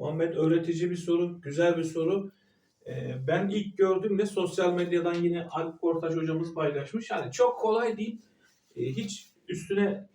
Muhammed öğretici bir soru, güzel bir soru. Ee, ben ilk gördüğümde sosyal medyadan yine Alp Kortaş hocamız paylaşmış. Yani çok kolay değil. Ee, hiç üstüne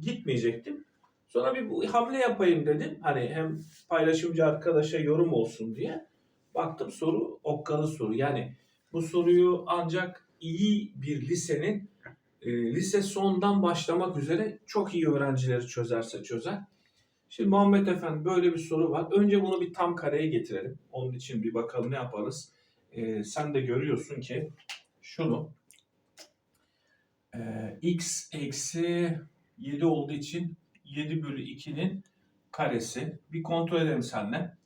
gitmeyecektim. Sonra bir bu hamle yapayım dedim. Hani hem paylaşımcı arkadaşa yorum olsun diye. Baktım soru okkalı soru. Yani bu soruyu ancak iyi bir lisenin e, lise sondan başlamak üzere çok iyi öğrencileri çözerse çözer. Şimdi Muhammed Efendi böyle bir soru var. Önce bunu bir tam kareye getirelim. Onun için bir bakalım ne yaparız. E, sen de görüyorsun ki şunu e, x eksi 7 olduğu için 7 bölü 2'nin karesi. Bir kontrol edelim seninle.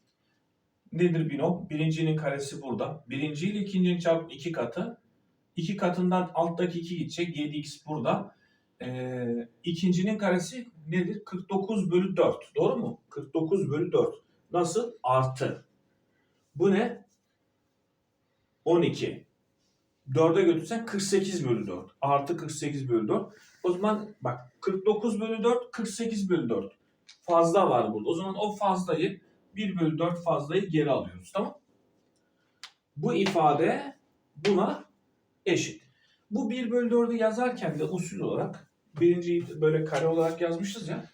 Nedir binom? Birincinin karesi burada. Birinci ile ikincinin çarpı iki katı. İki katından alttaki 2 gidecek. 7x burada. Ee, ikincinin karesi nedir? 49 bölü 4. Doğru mu? 49 bölü 4. Nasıl? Artı. Bu ne? 12. 4'e götürsen 48 bölü 4. Artı 48 bölü 4. O zaman bak 49 bölü 4, 48 bölü 4. Fazla var burada. O zaman o fazlayı 1 bölü 4 fazlayı geri alıyoruz. Tamam Bu ifade buna eşit. Bu 1 bölü 4'ü yazarken de usul olarak birinciyi böyle kare olarak yazmışız ya.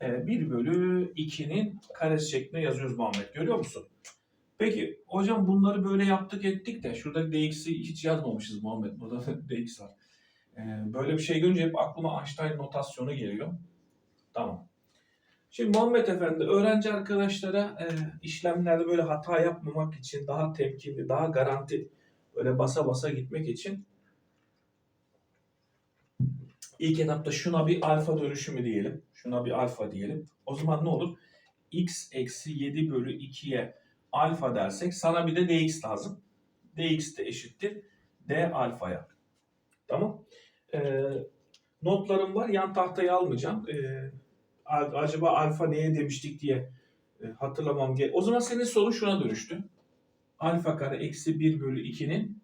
1 bölü 2'nin karesi şeklinde yazıyoruz Muhammed. Görüyor musun? Peki hocam bunları böyle yaptık ettik de şurada dx'i hiç yazmamışız Muhammed. Burada dx var. Ee, böyle bir şey görünce hep aklıma Einstein notasyonu geliyor. Tamam. Şimdi Muhammed Efendi öğrenci arkadaşlara e, işlemlerde böyle hata yapmamak için daha temkinli, daha garanti böyle basa basa gitmek için ilk etapta şuna bir alfa dönüşümü diyelim. Şuna bir alfa diyelim. O zaman ne olur? x eksi 7 bölü 2'ye alfa dersek sana bir de dx lazım. dx de eşittir d alfaya. Tamam. Ee, notlarım var. Yan tahtayı almayacağım. Ee, acaba alfa neye demiştik diye e, hatırlamam gerek. O zaman senin sorun şuna dönüştü. Alfa kare eksi 1 bölü 2'nin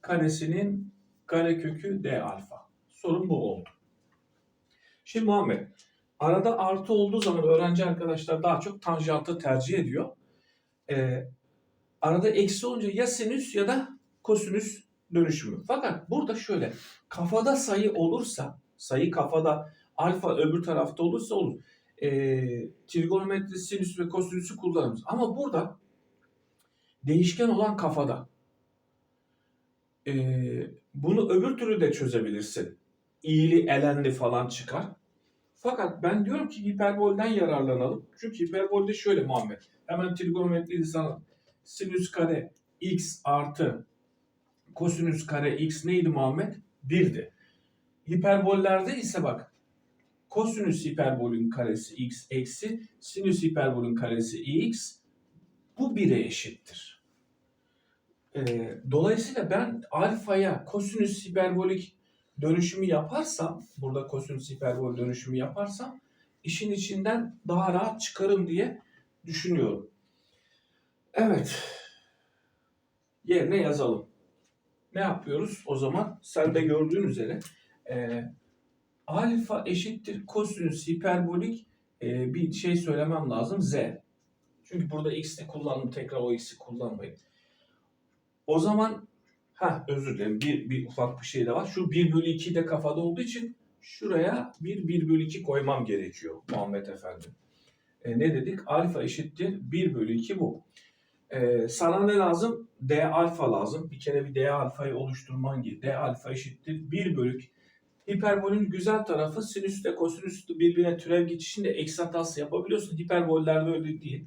karesinin kare kökü d alfa. Sorun bu oldu. Şimdi Muhammed, arada artı olduğu zaman öğrenci arkadaşlar daha çok tanjantı tercih ediyor. Ee, arada eksi olunca ya sinüs ya da kosinüs dönüşümü. Fakat burada şöyle, kafada sayı olursa, sayı kafada alfa öbür tarafta olursa olur. E, trigonometri, sinüs ve kosinüsü kullanırız. Ama burada değişken olan kafada. E, bunu öbür türlü de çözebilirsin. İyili, elenli falan çıkar. Fakat ben diyorum ki hiperbolden yararlanalım. Çünkü hiperbolde şöyle Muhammed. Hemen trigonometri sana sinüs kare x artı kosinüs kare x neydi Muhammed? 1'di. Hiperbollerde ise bak kosinüs hiperbolün karesi x eksi sinüs hiperbolün karesi x bu 1'e eşittir. Ee, dolayısıyla ben alfaya kosinüs hiperbolik dönüşümü yaparsam, burada kosinüs hiperbol dönüşümü yaparsam işin içinden daha rahat çıkarım diye düşünüyorum. Evet. Yerine yazalım. Ne yapıyoruz o zaman? Sen de gördüğün üzere e, alfa eşittir kosinüs hiperbolik e, bir şey söylemem lazım z. Çünkü burada x'li kullandım tekrar o x'i kullanmayın. O zaman ha özür dilerim bir, bir ufak bir şey de var. Şu 1 bölü 2 de kafada olduğu için şuraya bir 1 bölü 2 koymam gerekiyor Muhammed Efendi. E, ne dedik? Alfa eşittir 1 bölü 2 bu. E, sana ne lazım? D alfa lazım. Bir kere bir D alfayı oluşturman gibi. D alfa eşittir 1 bölü Hiperbolün güzel tarafı sinüsle kosinüsle birbirine türev geçişinde eksi hatası yapabiliyorsun. Hiperbollerde öyle değil.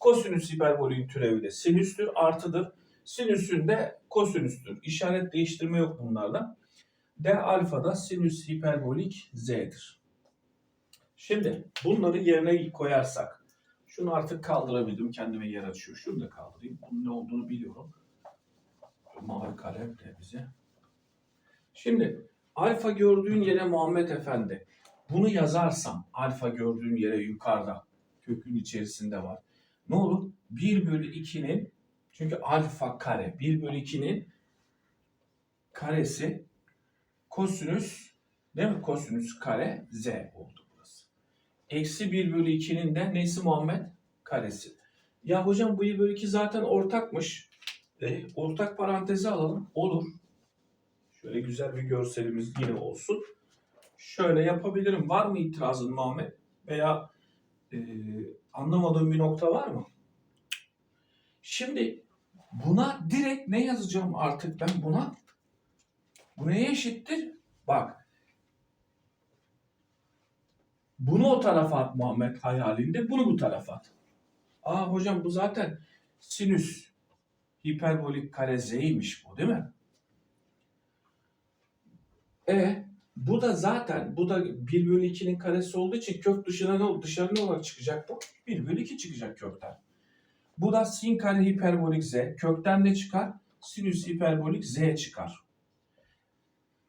Kosinüs hiperbolün türevi de sinüstür, artıdır. Sinüsün de kosinüstür. İşaret değiştirme yok bunlarda. D alfa da sinüs hiperbolik z'dir. Şimdi bunları yerine koyarsak şunu artık kaldırabildim. Kendime yer açıyor. Şunu da kaldırayım. Bunun ne olduğunu biliyorum. Mavi kalem de bize. Şimdi alfa gördüğün yere Muhammed Efendi. Bunu yazarsam alfa gördüğün yere yukarıda kökün içerisinde var. Ne olur? 1 bölü 2'nin çünkü alfa kare 1 bölü 2'nin karesi kosinüs değil mi? Kosinüs kare z oldu burası. Eksi 1 bölü 2'nin de nesi Muhammed? karesi. Ya hocam bu 1 bölü 2 zaten ortakmış. E, ortak parantezi alalım. Olur. Şöyle güzel bir görselimiz yine olsun. Şöyle yapabilirim. Var mı itirazın Muhammed? Veya e, anlamadığım bir nokta var mı? Şimdi buna direkt ne yazacağım artık ben buna? Bu neye eşittir? Bak. Bunu o tarafa at Muhammed hayalinde. Bunu bu tarafa at. Aa hocam bu zaten sinüs hiperbolik kare z'ymiş bu değil mi? E bu da zaten bu da 1 bölü 2'nin karesi olduğu için kök dışına ne? Dışarı ne olarak çıkacak bu? 1 bölü 2 çıkacak kökten. Bu da sin kare hiperbolik z. Kökten ne çıkar? Sinüs hiperbolik z çıkar.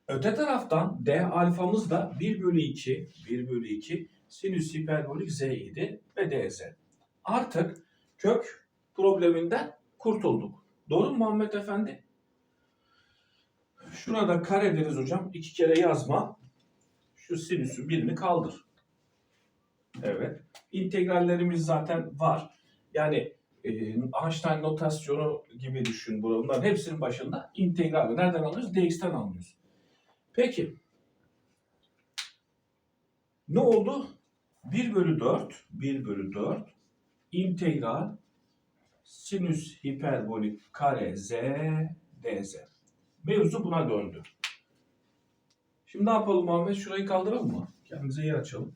Öte taraftan d alfamız da 1 bölü 2, 1 bölü 2 sinüs hiperbolik z idi ve dz. Artık kök probleminden kurtulduk. Doğru mu Muhammed Efendi? Şuna da kare deriz hocam. İki kere yazma. Şu sinüsün birini kaldır. Evet. İntegrallerimiz zaten var. Yani e, Einstein notasyonu gibi düşün. Bunların hepsinin başında integral. Nereden alıyoruz? dx'ten alıyoruz. Peki. Ne oldu? 1 bölü 4. 1 bölü 4. integral sinüs hiperbolik kare z dz. Mevzu buna döndü. Şimdi ne yapalım Ahmet? Şurayı kaldıralım mı? Kendimize yer açalım.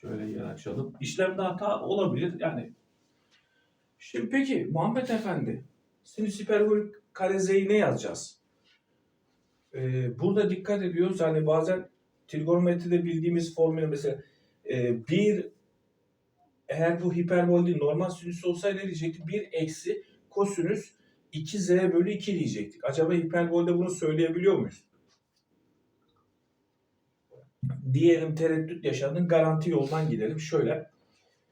Şöyle yer açalım. İşlemde hata olabilir. Yani Şimdi peki Muhammed Efendi sinüs hiperbolik kare z'yi ne yazacağız? Ee, burada dikkat ediyoruz. Hani bazen trigonometride bildiğimiz formül mesela e, bir eğer bu hiperbol değil normal sinüs olsaydı diyecektik? 1 eksi kosinüs 2z bölü 2 diyecektik. Acaba hiperbolde bunu söyleyebiliyor muyuz? Diyelim tereddüt yaşadın. Garanti yoldan gidelim. Şöyle.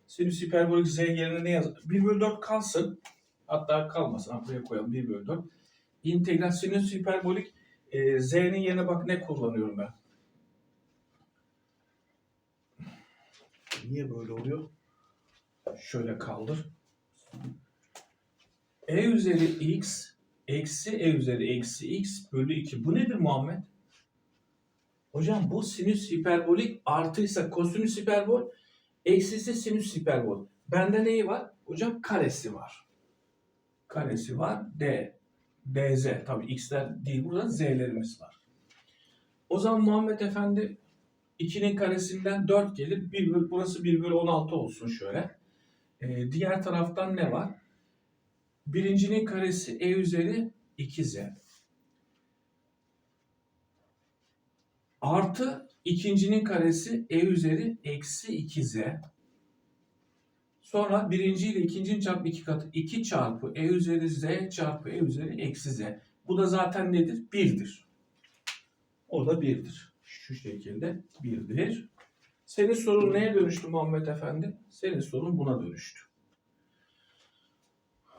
Sinüs hiperbolik z yerine ne yazalım? 1 bölü 4 kalsın. Hatta kalmasın. Buraya koyalım 1 bölü 4. İntegral sinüs hiperbolik e, z'nin yerine bak ne kullanıyorum ben. Niye böyle oluyor? Şöyle kaldır. E üzeri x eksi e üzeri eksi x bölü 2. Bu nedir Muhammed? Hocam bu sinüs hiperbolik artıysa kosinüs hiperbol, eksisi sinüs hiperbol. Bende neyi var? Hocam karesi var. Karesi var. D. dz. Tabii x'ler değil burada z'lerimiz var. O zaman Muhammed Efendi 2'nin karesinden 4 gelir. 1 bölü, burası 1 bölü 16 olsun şöyle. Ee, diğer taraftan ne var? Birincinin karesi e üzeri 2z. Artı ikincinin karesi e üzeri eksi 2z. Sonra birinci ile ikincinin çarpı 2 katı 2 çarpı e üzeri z çarpı e üzeri eksi z. Bu da zaten nedir? 1'dir. O da 1'dir. Şu şekilde 1'dir. Senin sorun neye dönüştü Muhammed Efendi? Senin sorun buna dönüştü.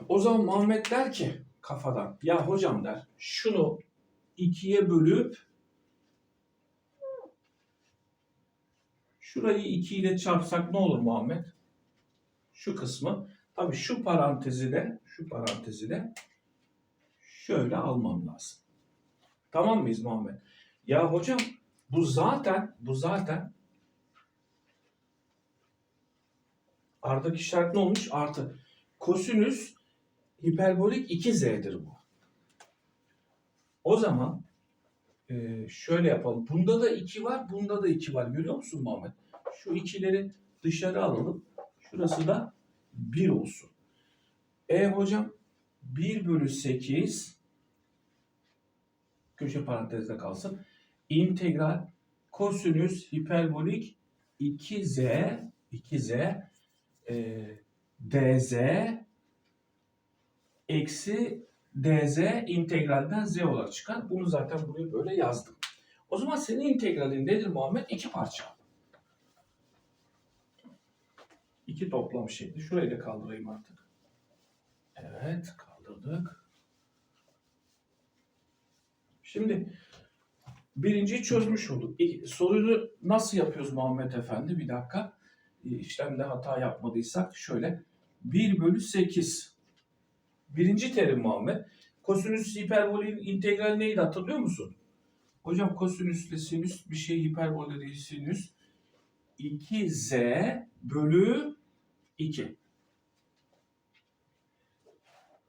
O zaman Muhammed der ki kafadan ya hocam der şunu ikiye bölüp şurayı 2 ile çarpsak ne olur Muhammed? Şu kısmı. Tabii şu parantezi de şu parantezi de şöyle almam lazım. Tamam mıyız Muhammed? Ya hocam bu zaten bu zaten ardaki işaret ne olmuş? Artı. Kosinüs hiperbolik 2z'dir bu. O zaman e, şöyle yapalım. Bunda da 2 var, bunda da 2 var. Görüyor musun Muhammed? Şu ikileri dışarı alalım. Şurası da 1 olsun. E hocam 1 bölü 8 köşe parantezde kalsın. İntegral kosinüs hiperbolik 2z 2z e, dz eksi dz integralden z olarak çıkar. Bunu zaten buraya böyle yazdım. O zaman senin integralin nedir Muhammed? İki parça. İki toplam şekli. Şurayı da kaldırayım artık. Evet kaldırdık. Şimdi birinciyi çözmüş olduk. Soruyu nasıl yapıyoruz Muhammed Efendi? Bir dakika. işlemde hata yapmadıysak şöyle 1 bölü 8. Birinci terim Muhammed. Kosinüs hiperbolün integral neydi hatırlıyor musun? Hocam kosinüsle sinüs bir şey hiperbolü değil sinüs. 2z bölü 2.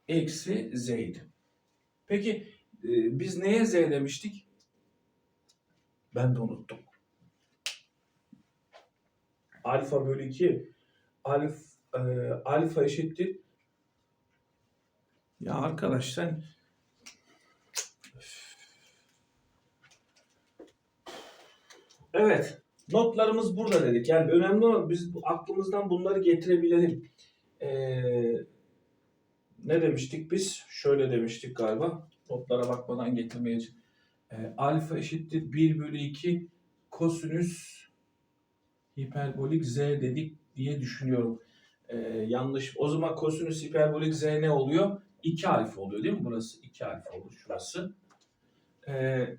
Eksi z'ydi. Peki e, biz neye z demiştik? Ben de unuttum. Alfa bölü 2 alf, e, alfa eşittir. Ya arkadaş sen Evet. Notlarımız burada dedik. Yani önemli olan biz aklımızdan bunları getirebilelim. Ee, ne demiştik biz? Şöyle demiştik galiba. Notlara bakmadan getirmeye ee, alfa eşittir 1 bölü 2 kosinüs hiperbolik z dedik diye düşünüyorum. Ee, yanlış. O zaman kosinüs hiperbolik z ne oluyor? 2 alfa oluyor değil mi? Burası 2 alfa olur şurası. Ee,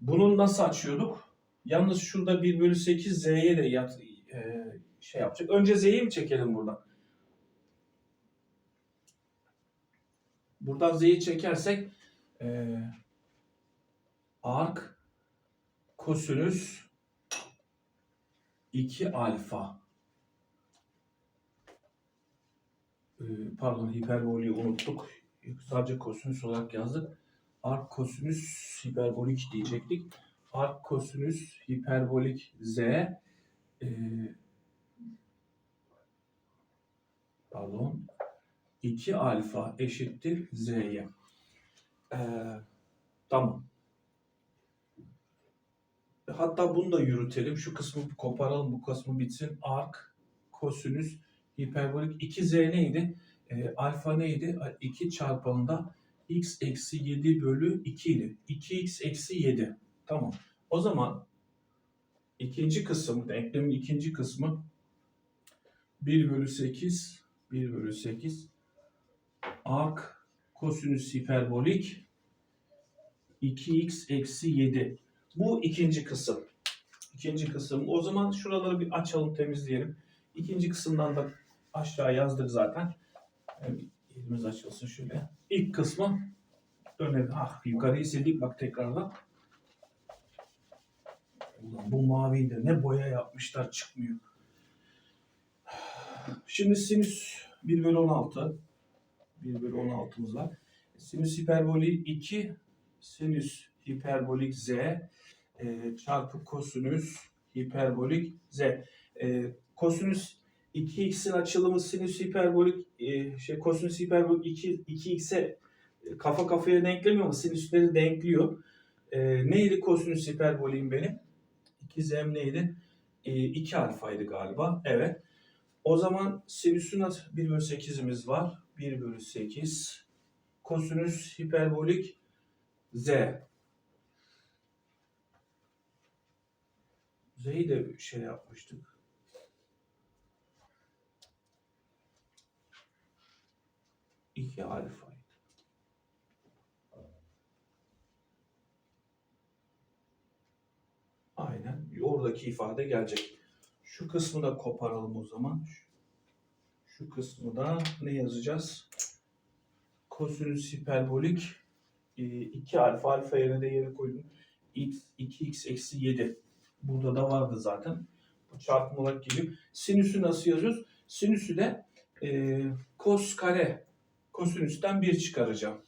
bunu nasıl açıyorduk? Yalnız şurada 1 bölü 8 z'ye de yat, e, şey yapacak. Önce z'yi mi çekelim buradan? Buradan z'yi çekersek e, ark kosinüs 2 alfa Ee, pardon hiperbolü unuttuk. Sadece kosinüs olarak yazdık. Ark kosinüs hiperbolik diyecektik. Ark kosinüs hiperbolik z e, pardon 2 alfa eşittir z'ye. Ee, tamam. Hatta bunu da yürütelim. Şu kısmı koparalım. Bu kısmı bitsin. Ark kosinüs hiperbolik 2z neydi? E, alfa neydi? 2 çarpanında x eksi 7 bölü 2 idi. 2x eksi 7. Tamam. O zaman ikinci kısım, denklemin ikinci kısmı 1 bölü 8 1 bölü 8 ark kosinüs hiperbolik 2x eksi 7. Bu ikinci kısım. İkinci kısım. O zaman şuraları bir açalım temizleyelim. İkinci kısımdan da aşağı yazdık zaten. Yani elimiz açılsın şöyle. İlk kısmı dönelim. Ah yukarıyı sildik bak tekrardan. Ulan bu maviyi de ne boya yapmışlar çıkmıyor. Şimdi sinüs 1 bölü 16. 1 bölü 16'mız var. Sinüs hiperbolik 2 sinüs hiperbolik z e, çarpı kosinüs hiperbolik z. E, kosinüs 2x'in açılımı sinüs hiperbolik e, şey kosinüs hiperbolik 2 2x'e e, kafa kafaya denklemiyor mu? Sinüsleri denkliyor. E, neydi kosinüs hiperboliğim benim? 2z'm neydi? E, 2 alfaydı galiba. Evet. O zaman sinüsün 1 bölü 8'imiz var. 1 bölü 8 kosinüs hiperbolik z. Z'yi de şey yapmıştık. İki alfaydı. Aynen. Oradaki ifade gelecek. Şu kısmı da koparalım o zaman. Şu kısmı da ne yazacağız? Kosinüs hiperbolik 2 alfa alfa yerine de yere koydum. x 2x eksi 7. Burada da vardı zaten. Bu çarpım olarak geliyor. Sinüsü nasıl yazıyoruz? Sinüsü de e, kos kare. Kosinüsten 1 çıkaracağım.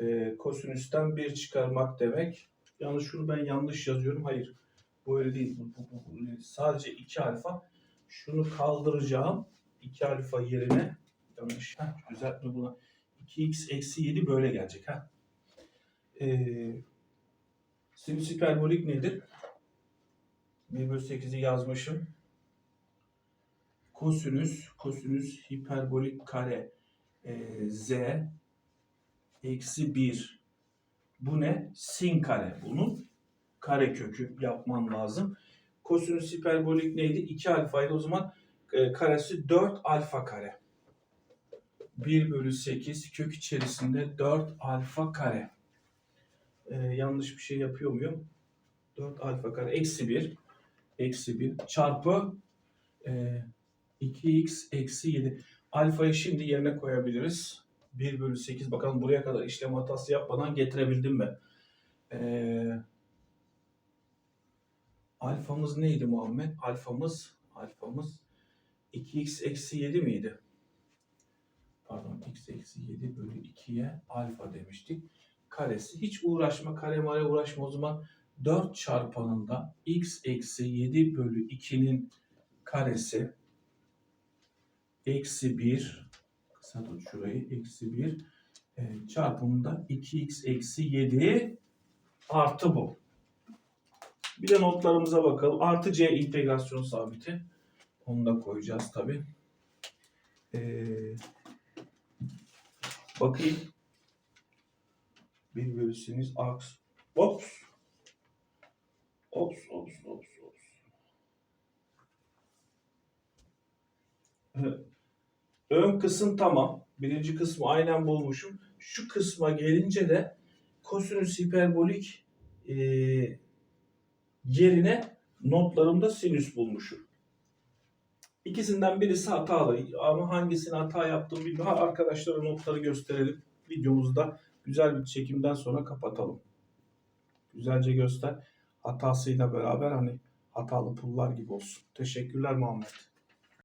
E, kosinüsten 1 çıkarmak demek. Yalnız şunu ben yanlış yazıyorum. Hayır. Bu öyle değil. Bu, bu, bu, sadece 2 alfa. Şunu kaldıracağım. 2 alfa yerine yanlış. Heh, düzeltme buna. 2x eksi 7 böyle gelecek. ha. Ee, sinüs hiperbolik nedir? 1 bölü 8'i yazmışım. Kosinüs, kosinüs hiperbolik kare e, z eksi 1. Bu ne? Sin kare. Bunun kare kökü yapman lazım. Kosinüs hiperbolik neydi? 2 alfaydı. O zaman e, karesi 4 alfa kare. 1 bölü 8 kök içerisinde 4 alfa kare. Ee, yanlış bir şey yapıyor muyum? 4 alfa kare eksi 1 eksi 1 çarpı Ee, 2x eksi 7. Alfayı şimdi yerine koyabiliriz. 1 bölü 8. Bakalım buraya kadar işlem hatası yapmadan getirebildim mi? Ee, alfamız neydi Muhammed? Alfamız alfamız 2x eksi 7 miydi? Pardon x eksi 7 bölü 2'ye alfa demiştik. Karesi. Hiç uğraşma kare mare uğraşma o zaman 4 çarpanında x eksi 7 bölü 2'nin karesi eksi 1 kısa tut şurayı eksi 1 e, çarpımında 2x eksi 7 artı bu. Bir de notlarımıza bakalım. Artı c integrasyon sabiti. Onu da koyacağız tabi. Ee, bakayım. 1 bölü sinüs aks. Ops. Ops, ops, ops, ops. Ön kısım tamam. Birinci kısmı aynen bulmuşum. Şu kısma gelince de kosinüs hiperbolik e, yerine notlarımda sinüs bulmuşum. İkisinden birisi hatalı ama hangisini hata yaptığımı bilmiyorum. Arkadaşlara notları gösterelim. Videomuzda güzel bir çekimden sonra kapatalım. Güzelce göster. Hatasıyla beraber hani hatalı pullar gibi olsun. Teşekkürler Muhammed.